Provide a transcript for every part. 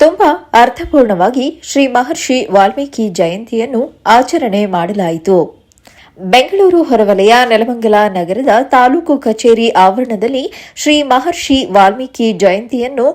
ತುಂಬಾ ಅರ್ಥಪೂರ್ಣವಾಗಿ ಶ್ರೀ ಮಹರ್ಷಿ ವಾಲ್ಮೀಕಿ ಜಯಂತಿಯನ್ನು ಆಚರಣೆ ಮಾಡಲಾಯಿತು. ಬೆಂಗಳೂರು ಹೊರವಲಯ ನೆಲಮಂಗಲ ನಗರದ ತಾಲೂಕು ಕಚೇರಿ ಆವರಣದಲ್ಲಿ ಶ್ರೀ ಮಹರ್ಷಿ ವಾಲ್ಮೀಕಿ ಜಯಂತಿಯನ್ನು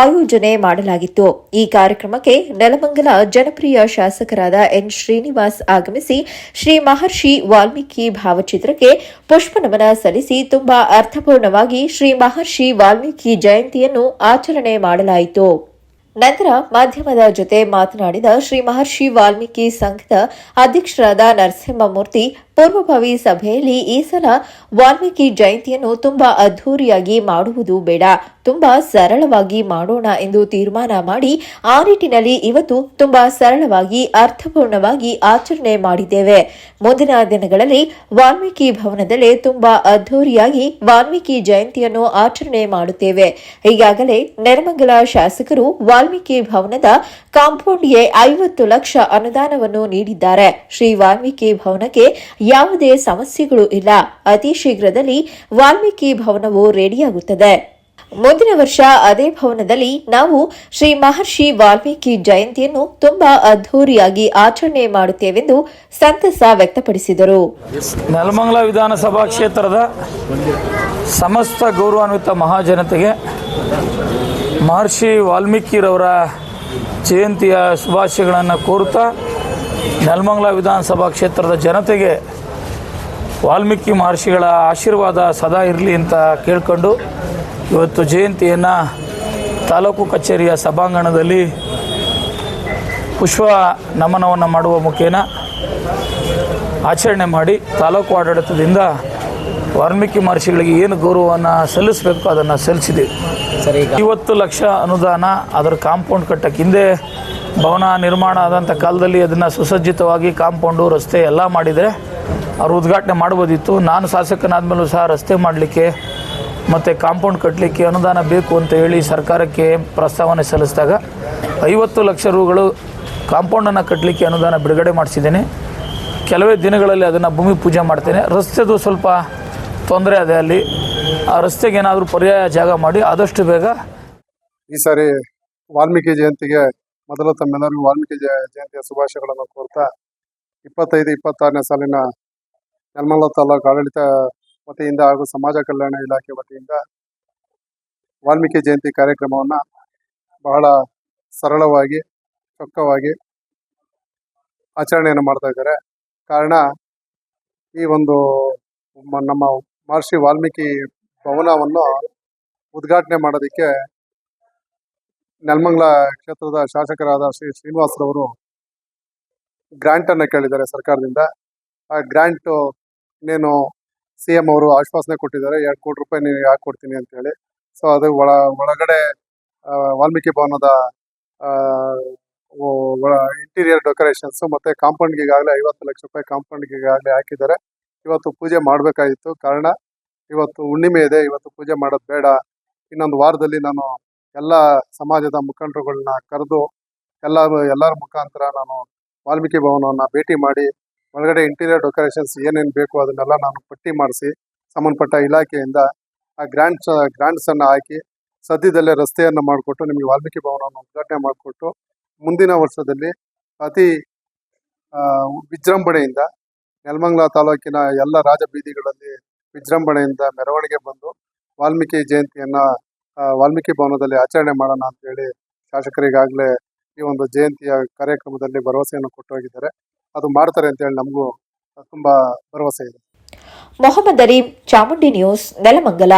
ಆಯೋಜನೆ ಮಾಡಲಾಗಿತ್ತು. ಈ ಕಾರ್ಯಕ್ರಮಕ್ಕೆ ನೆಲಮಂಗಲ ಜನಪ್ರಿಯ ಶಾಸಕರಾದ ಎನ್ ಶ್ರೀನಿವಾಸ್ ಆಗಮಿಸಿ ಶ್ರೀ ಮಹರ್ಷಿ ವಾಲ್ಮೀಕಿ ಭಾವಚಿತ್ರಕ್ಕೆ ಪುಷ್ಪನಮನ ಸಲ್ಲಿಸಿ ತುಂಬಾ ಅರ್ಥಪೂರ್ಣವಾಗಿ ಶ್ರೀ ಮಹರ್ಷಿ ವಾಲ್ಮೀಕಿ ಜಯಂತಿಯನ್ನು ಆಚರಣೆ ಮಾಡಲಾಯಿತು. ನಂತರ ಮಾಧ್ಯಮದ ಜೊತೆ ಮಾತನಾಡಿದ ಶ್ರೀ ಮಹರ್ಷಿ ವಾಲ್ಮೀಕಿ ಸಂಘದ ಅಧ್ಯಕ್ಷರಾದ ನರಸಿಂಹಮೂರ್ತಿ, ಪೂರ್ವಭಾವಿ ಸಭೆಯಲ್ಲಿ ಈ ಸಲ ವಾಲ್ಮೀಕಿ ಜಯಂತಿಯನ್ನು ತುಂಬಾ ಅದ್ಧೂರಿಯಾಗಿ ಮಾಡುವುದು ಬೇಡ. ತುಂಬಾ ಸರಳವಾಗಿ ಮಾಡೋಣ ಎಂದು ತೀರ್ಮಾನ ಮಾಡಿ, ಆ ನಿಟ್ಟಿನಲ್ಲಿ ಇವತ್ತು ತುಂಬಾ ಸರಳವಾಗಿ, ಅರ್ಥಪೂರ್ಣವಾಗಿ ಆಚರಣೆ ಮಾಡಿದ್ದೇವೆ. ಮುಂದಿನ ದಿನಗಳಲ್ಲಿ ವಾಲ್ಮೀಕಿ ಭವನದಲ್ಲಿ ತುಂಬಾ ಅದ್ಧೂರಿಯಾಗಿ ವಾಲ್ಮೀಕಿ ಜಯಂತಿಯನ್ನು ಆಚರಣೆ ಮಾಡುತ್ತೇವೆ. ಈಗಾಗಲೇ ನೆರಮಂಗಲ ಶಾಸಕರು ವಾಲ್ಮೀಕಿ ಭವನದ ಕಾಂಪೌಂಡ್ಗೆ ಐವತ್ತು ಲಕ್ಷ ಅನುದಾನವನ್ನು ನೀಡಿದ್ದಾರೆ. ಶ್ರೀ ವಾಲ್ಮೀಕಿ ಭವನಕ್ಕೆ ಯಾವುದೇ ಸಮಸ್ಯೆಗಳು ಇಲ್ಲ. ಅತಿ ಶೀಘ್ರದಲ್ಲಿ ವಾಲ್ಮೀಕಿ ಭವನವು ರೆಡಿಯಾಗುತ್ತದೆ. ಮುಂದಿನ ವರ್ಷ ಅದೇ ಭವನದಲ್ಲಿ ನಾವು ಶ್ರೀ ಮಹರ್ಷಿ ವಾಲ್ಮೀಕಿ ಜಯಂತಿಯನ್ನು ತುಂಬಾ ಅದ್ಧೂರಿಯಾಗಿ ಆಚರಣೆ ಮಾಡುತ್ತೇವೆಂದು ಸಂತಸ ವ್ಯಕ್ತಪಡಿಸಿದರು. ನೆಲಮಂಗಲ ವಿಧಾನಸಭಾ ಕ್ಷೇತ್ರದ ಸಮಸ್ತ ಗೌರವಾನ್ವಿತ ಮಹಾಜನತೆಗೆ ಮಹರ್ಷಿ ವಾಲ್ಮೀಕಿರವರ ಜಯಂತಿಯ ಶುಭಾಶಯಗಳನ್ನು ಕೋರುತ್ತಾ ನೆಲಮಂಗಲ ವಿಧಾನಸಭಾ ಕ್ಷೇತ್ರದ ಜನತೆಗೆ ವಾಲ್ಮೀಕಿ ಮಹರ್ಷಿಗಳ ಆಶೀರ್ವಾದ ಸದಾ ಇರಲಿ ಅಂತ ಕೇಳ್ಕೊಂಡು ಇವತ್ತು ಜಯಂತಿಯನ್ನು ತಾಲೂಕು ಕಚೇರಿಯ ಸಭಾಂಗಣದಲ್ಲಿ ಪುಷ್ಪ ನಮನವನ್ನು ಮಾಡುವ ಮುಖೇನ ಆಚರಣೆ ಮಾಡಿ ತಾಲೂಕು ಆಡಳಿತದಿಂದ ವಾಲ್ಮೀಕಿ ಮಹರ್ಷಿಗಳಿಗೆ ಏನು ಗೌರವವನ್ನು ಸಲ್ಲಿಸಬೇಕು ಅದನ್ನು ಸಲ್ಲಿಸಿದ್ದೀವಿ ಸರಿ ಐವತ್ತು ಲಕ್ಷ ಅನುದಾನ ಅದರ ಕಾಂಪೌಂಡ್ ಕಟ್ಟಕ್ಕೆ ಹಿಂದೆ ಭವನ ನಿರ್ಮಾಣ ಆದಂಥ ಕಾಲದಲ್ಲಿ ಅದನ್ನು ಸುಸಜ್ಜಿತವಾಗಿ ಕಾಂಪೌಂಡು ರಸ್ತೆ ಎಲ್ಲ ಮಾಡಿದರೆ ಅವರು ಉದ್ಘಾಟನೆ ಮಾಡ್ಬೋದಿತ್ತು. ನಾನು ಶಾಸಕನಾದ ಮೇಲೂ ಸಹ ರಸ್ತೆ ಮಾಡಲಿಕ್ಕೆ ಮತ್ತು ಕಾಂಪೌಂಡ್ ಕಟ್ಟಲಿಕ್ಕೆ ಅನುದಾನ ಬೇಕು ಅಂತ ಹೇಳಿ ಸರ್ಕಾರಕ್ಕೆ ಪ್ರಸ್ತಾವನೆ ಸಲ್ಲಿಸಿದಾಗ ಐವತ್ತು ಲಕ್ಷ ರೂಗಳು ಕಾಂಪೌಂಡನ್ನು ಕಟ್ಟಲಿಕ್ಕೆ ಅನುದಾನ ಬಿಡುಗಡೆ ಮಾಡಿಸಿದ್ದೇನೆ. ಕೆಲವೇ ದಿನಗಳಲ್ಲಿ ಅದನ್ನು ಭೂಮಿ ಪೂಜೆ ಮಾಡ್ತೇನೆ. ರಸ್ತೆದು ಸ್ವಲ್ಪ ತೊಂದರೆ ಇದೆ ಅಲ್ಲಿ. ಆ ರಸ್ತೆಗೆ ಏನಾದರೂ ಪರ್ಯಾಯ ಜಾಗ ಮಾಡಿ ಆದಷ್ಟು ಬೇಗ ಈ ಸಾರಿ ವಾಲ್ಮೀಕಿ ಜಯಂತಿಗೆ ಮೊದಲು ತಮ್ಮೆಲ್ಲರಿಗೂ ವಾಲ್ಮೀಕಿ ಜಯ ಜಯಂತಿಯ ಶುಭಾಶಯಗಳನ್ನು ಕೋರ್ತಾ ಇಪ್ಪತ್ತೈದು ಇಪ್ಪತ್ತಾರನೇ ಸಾಲಿನ ನೆಲಮಲ್ಲ ತಾಲೂಕು ಆಡಳಿತ ವತಿಯಿಂದ ಹಾಗೂ ಸಮಾಜ ಕಲ್ಯಾಣ ಇಲಾಖೆ ವತಿಯಿಂದ ವಾಲ್ಮೀಕಿ ಜಯಂತಿ ಕಾರ್ಯಕ್ರಮವನ್ನು ಬಹಳ ಸರಳವಾಗಿ, ಚೊಕ್ಕವಾಗಿ ಆಚರಣೆಯನ್ನು ಮಾಡ್ತಾ ಇದ್ದಾರೆ. ಕಾರಣ, ಈ ಒಂದು ನಮ್ಮ ಮಹರ್ಷಿ ವಾಲ್ಮೀಕಿ ಭವನವನ್ನು ಉದ್ಘಾಟನೆ ಮಾಡೋದಕ್ಕೆ ನೆಲಮಂಗಲ ಕ್ಷೇತ್ರದ ಶಾಸಕರಾದ ಶ್ರೀ ಶ್ರೀನಿವಾಸರವರು ಗ್ರಾಂಟ್ ಅನ್ನ ಕೇಳಿದ್ದಾರೆ ಸರ್ಕಾರದಿಂದ. ಆ ಗ್ರ್ಯಾಂಟು ಇನ್ನೇನು ಸಿ ಎಂ ಅವರು ಆಶ್ವಾಸನೆ ಕೊಟ್ಟಿದ್ದಾರೆ, ಎರಡು ಕೋಟಿ ರೂಪಾಯಿ ನೀವು ಯಾಕೆ ಕೊಡ್ತೀನಿ ಅಂತ ಹೇಳಿ. ಸೊ ಅದು ಒಳ, ಒಳಗಡೆ ವಾಲ್ಮೀಕಿ ಭವನದ ಇಂಟೀರಿಯರ್ ಡೆಕೋರೇಷನ್ಸ್ ಮತ್ತೆ ಕಾಂಪೌಂಡ್ಗೆ ಈಗಾಗಲೇ ಐವತ್ತು ಲಕ್ಷ ರೂಪಾಯಿ ಕಾಂಪೌಂಡ್ಗೆ ಈಗಾಗಲೇ ಹಾಕಿದ್ದಾರೆ. ಇವತ್ತು ಪೂಜೆ ಮಾಡಬೇಕಾಗಿತ್ತು. ಕಾರಣ, ಇವತ್ತು ಹುಣ್ಣಿಮೆ ಇದೆ. ಇವತ್ತು ಪೂಜೆ ಮಾಡೋದು ಬೇಡ. ಇನ್ನೊಂದು ವಾರದಲ್ಲಿ ನಾನು ಎಲ್ಲ ಸಮಾಜದ ಮುಖಂಡರುಗಳನ್ನ ಕರೆದು ಎಲ್ಲ ಎಲ್ಲರ ಮುಖಾಂತರ ನಾನು ವಾಲ್ಮೀಕಿ ಭವನವನ್ನು ಭೇಟಿ ಮಾಡಿ ಒಳಗಡೆ ಇಂಟೀರಿಯರ್ ಡೆಕೋರೇಷನ್ಸ್ ಏನೇನು ಬೇಕು ಅದನ್ನೆಲ್ಲ ನಾನು ಪಟ್ಟಿ ಮಾಡಿಸಿ, ಸಂಬಂಧಪಟ್ಟ ಇಲಾಖೆಯಿಂದ ಆ ಗ್ರ್ಯಾಂಡ್ಸ್ ಗ್ರ್ಯಾಂಡ್ಸನ್ನು ಹಾಕಿ, ಸದ್ಯದಲ್ಲೇ ರಸ್ತೆಯನ್ನು ಮಾಡಿಕೊಟ್ಟು, ನಿಮಗೆ ವಾಲ್ಮೀಕಿ ಭವನವನ್ನು ಉದ್ಘಾಟನೆ ಮಾಡಿಕೊಟ್ಟು, ಮುಂದಿನ ವರ್ಷದಲ್ಲಿ ಅತಿ ವಿಜೃಂಭಣೆಯಿಂದ ನೆಲಮಂಗಲ ತಾಲೂಕಿನ ಎಲ್ಲ ರಾಜಬೀದಿಗಳಲ್ಲಿ ವಿಜೃಂಭಣೆಯಿಂದ ಮೆರವಣಿಗೆ ಬಂದು ವಾಲ್ಮೀಕಿ ಜಯಂತಿಯನ್ನು ವಾಲ್ಮೀಕಿ ಭವನದಲ್ಲಿ ಆಚರಣೆ ಮಾಡೋಣ ಅಂತ ಹೇಳಿ ಶಾಸಕರಿಗಾಗಲೇ ಈ ಒಂದು ಜಯಂತಿಯ ಕಾರ್ಯಕ್ರಮದಲ್ಲಿ ಭರವಸೆಯನ್ನು ಕೊಟ್ಟು ಹೋಗಿದ್ದಾರೆ. ಅದು ಮಾಡ್ತಾರೆ ಅಂತ ಹೇಳಿ ನಮಗೂ ತುಂಬಾ ಭರವಸೆ ಇದೆ. ಮೊಹಮ್ಮದ್ ಅಲೀಂ ಚಾಮುಂಡಿ ನ್ಯೂಸ್ ನೆಲಮಂಗಲ.